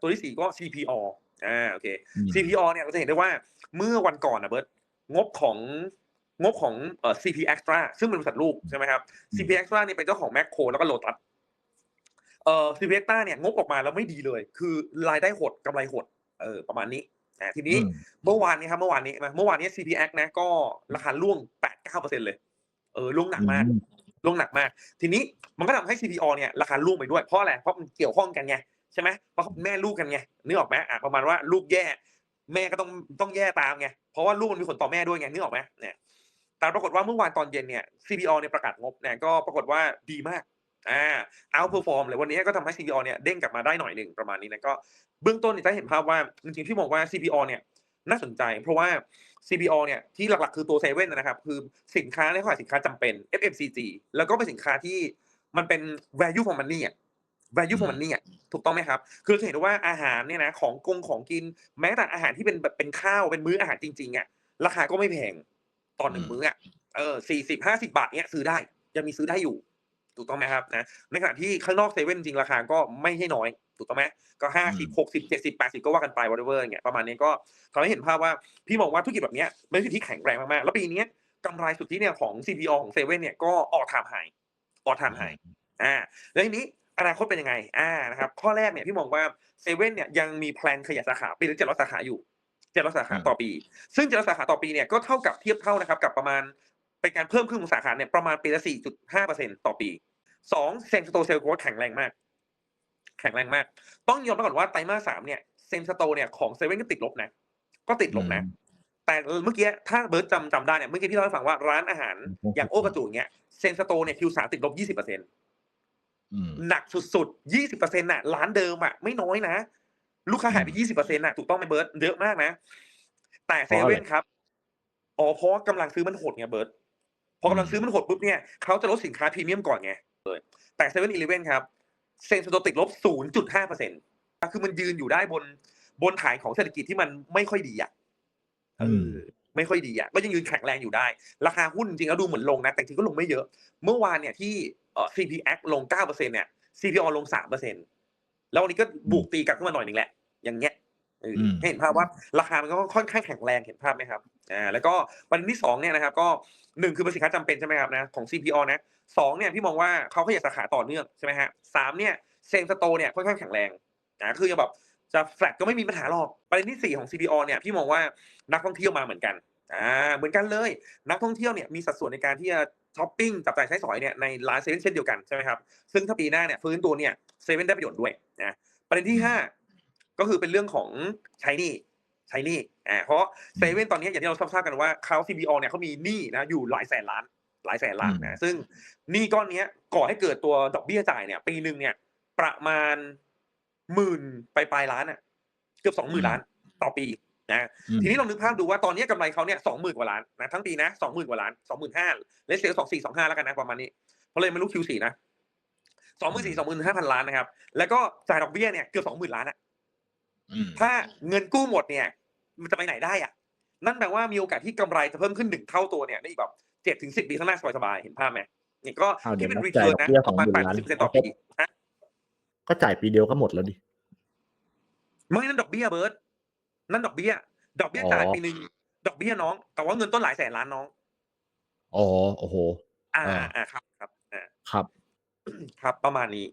ตัวที่สี่ก็ CPO อ่าโอเคอืม CPO เนี่ยเราจะเห็นได้ว่าเมื่อวันก่อนนะเบิร์ตงบของงบของเอ่อ CP Extra ซึ่งเป็นบริษัทลูกใช่ไหมครับ CP Extra เนี่ยเป็นเจ้าของแมคโครแล้วก็โลตัสเอ่อ CP Extra เนี่ยงบออกมาแล้วไม่ดีเลย คือรายได้หดกำไรหดเออประมาณนี้อ่าทีนี้อืมเมื่อวานนี้ครับเมื่อวานนี้เมื่อวานนี้ CPX นะก็ราคาร่วง8-9%เลยเออร่วงหนักมากอืมร่วงหนักมาก ทีนี้มันก็ทำให้ CPO เนี่ยราคาร่วงไปด้วยเพราะอะไรเพราะมันเกี่ยวข้องกันไง ใช่ไหมเพราะเขาเป็นแม่ลูกกันไงนึกออกไหมอะประมาณว่าลูกแย่ แม่ก็ต้องต้องแย่ตามไงเพราะว่าลูกมันมีผลต่อแม่ด้วยไงนึกออกไหมเนี่ยแต่ปรากฏว่าเมื่อวานตอนเย็นเนี่ย CPO เนี่ยประกาศงบเนี่ยก็ปรากฏว่าดีมากอ่า outperform เลยวันนี้ก็ทำให้ CPO เนี่ยเด้งกลับมาได้หน่อยหนึ่งประมาณนี้นะก็เบื้องต้นเนี่ยจะเห็นภาพว่าจริงๆที่บอกว่า CPO เนี่ยน่าสนใจ เพราะว่า CPO เนี่ยที่หลักๆ คือตัวเซเว่นนะครับ คือสินค้าในขายสินค้าจำเป็น FMCG แล้วก็เป็นสินค้าที่มันเป็น value for money อะ value for money อะถูกต้องไหมครับ คือจะเห็นได้ว่าอาหารเนี่ยนะของกงของกิน แม้แต่อาหารที่เป็นแบบเป็นข้าวเป็นมื้ออาหารจริงๆอะราคาก็ไม่แพงตอนหนึ่งมื้ออะเออสี่สิบห้าสิบาทเนี้ยซื้อได้ยังมีซื้อได้อยู่ ถูกต้องไหมครับนะในขณะที่ข้างนอกเซเว่นจริงราคาก็ไม่ให้น้อย ถูกต้องไหมก็ห้าสิบหกสิบเจ็ดสิบแปดสิบก็ว่ากันไป whatever อย่างเงี้ยประมาณนี้ก็ทำให้เห็นภาพว่าพี่มองว่าธุรกิจแบบเนี้ยเป็นธุรกิจที่แข็งแรงมากๆแล้วปีเนี้ยกำไรสุทธิเนี่ยของ CPO ของเซเว่นเนี่ยก็ออกทามไฮออกทามไฮอ่าแล้วทีนี้ อนาคตเป็นยังไงอ่านะครับข้อแรกเนี่ยพี่มองว่าเซเว่นเนี่ยยังมีแพลนขยายสาขาปีละเจ็ดร้อยสาขาอยู่เจ็ดร้อยสาขาต่อปี ซึ่งเจ็ดร้อยสาขาต่อปีเนี่ยก็เท่ากับเทียบเท่านะครับกับประมาณเป็นการเพิ่มขึ้นของสาขาเนี่ยประมาณปีละสี่จุดห้าเปอร์เซ็นต่อปีสองเซมสโตเซลโกแข็งแรงมาก แข็งแรงมาก ต้องยอมรับก่อนว่าไตรมาสสามเนี่ยเซมสโตเนี่ยของเซเว่นก็ติดลบนะ ก็ติดลบนะแต่เมื่อกี้ถ้าเบิร์ตจำจำได้เนี่ยเมื่อกี้พี่เล่าให้ฟังว่าร้านอาหารอืมอย่างโอกระจูเนี่ยเซนสโตเนี่ยคิวสามติดลบยี่สิบเปอร์เซ็นอืม หนักสุดๆยี่สิบเปอร์เซ็นต์น่ะร้านเดิมอะไม่น้อยนะ ลูกค้าหายไปยี่สิบเปอร์เซ็นต์น่ะถูกต้องไหมเบิร์ตเยอะมากนะ แต่เซเว่นครับอ๋อเพราะว่ากำลังซื้อมันหดไงเบิร์ตพอกำลังซื้อมันหดปุ๊บเนี่ยเขาจะลดสินค้าพรีเมียมก่อนไงเลยแต่เซเว่นอีเลฟเว่นครับเซนสโตติดลบศูนย์จุดห้าเปอร์เซ็นต์คือมันยืนอยู่ได้บนบนฐานของเศรษฐกิจที่มันไม่ค่อยดีอะเออไม่ค่อยดีอะก็ยังยืนแข็งแรงอยู่ได้ ราคาหุ้นจริงๆแล้วดูเหมือนลงนะ แต่จริงๆก็ลงไม่เยอะ เมื่อวานเนี่ยที่เอ่อ CPX ลง 9%เนี่ย CPO ลง 3%แล้ววันนี้ก็บวกตีกลับขึ้นมาหน่อยหนึ่งแหละ อย่างเงี้ยเอออมให้เห็นภาพว่าราคามันก็ค่อนข้างแข็งแรงเห็นภาพไหมครับ อ่า แล้วก็ประเด็นที่สองเนี่ยนะครับ ก็หนึ่งคือเป็นสินค้าจำเป็นใช่ไหมครับนะของ CPO นะสองเนี่ยพี่มองว่าเขาขยายสาขาต่อเนื่องใช่ไหมฮะสามเนี่ยเซมสโตเนี่ยค่อนข้างแข็งแรงนะคือจะแบบจะแฟลตก็ไม่มีปัญหาหรอกประเด็นที่สี่ของ CPO เนี่ยพี่มองว่านักท่องเที่ยวมาเหมือนกัน อ่าเหมือนกันเลย นักท่องเที่ยวเนี่ยมีสัดส่วนในการที่จะช้อปปิ้งจับจ่ายใช้สอยเนี่ยในร้านเซเว่นเช่นเดียวกันใช่ไหมครับซึ่งถ้าปีหน้าเนี่ยฟื้นตัวเนี่ยเซเว่นได้ประโยชน์ด้วยนะประเด็นที่ห้าก็คือเป็นเรื่องของใช้หนี้ใช้หนี้อ่าเพราะเซเว่นตอนนี้อย่างที่เราทราบๆกันว่าเขา CBO เนี่ยเขามีหนี้นะอยู่หลายแสนล้านหลายแสนล้านนะซึ่งหนี้ก้อนเนี้ยก่อให้เกิดตัวดอกเบี้ยจ่ายเนี่ย ปีหนึ่งเนี่ย ประมาณหมื่นไปปลายล้านอะ เกือบสองหมื่นล้าน ต่อปี นะอืมทีนี้ลองนึกภาพดูว่าตอนนี้กำไรเขาเนี่ยสองหมื่นกว่าล้านนะทั้งปีนะสองหมื่นกว่าล้านสองหมื่นห้าเลสเซลสองสี่สองห้าแล้วกันนะประมาณนี้เพราะเลยไม่รู้คิวสี่นะสองหมื่นสี่สองหมื่นห้าพันล้านนะครับ แล้วก็จ่ายดอกเบี้ยเนี่ยเกือบสองหมื่นล้านอะอืมถ้าเงินกู้หมดเนี่ย มันจะไปไหนได้อะนั่นแปลว่ามีโอกาสที่กำไรจะเพิ่มขึ้นหนึ่งเท่าตัวเนี่ยได้อีกแบบเจ็ดถึงสิบปีข้างหน้าสบายๆเห็นภาพไหมนี่ก็เอาเดี๋ที่ยวเป็นนัรีบจ่าเทิยร์นดอกนะเบี้ยประมาณ20,000แปดสิบเปอร์เซ็นต์ต่อปีฮะก็จ่ายปีเดียวก็หมดแล้วดิไม่นั่นดอกเบี้ยเบิร์ด นั่นดอกเบี้ย ดอกเบี้ยอ๋อจ่ายปีหนึ่งดอกเบี้ยน้อง แต่ว่าเงินต้นหลายแสนล้านน้องอ๋อโอ้โห อ่าอ่าอ่าครับ ครับอ่าครับ ครับประมาณนี้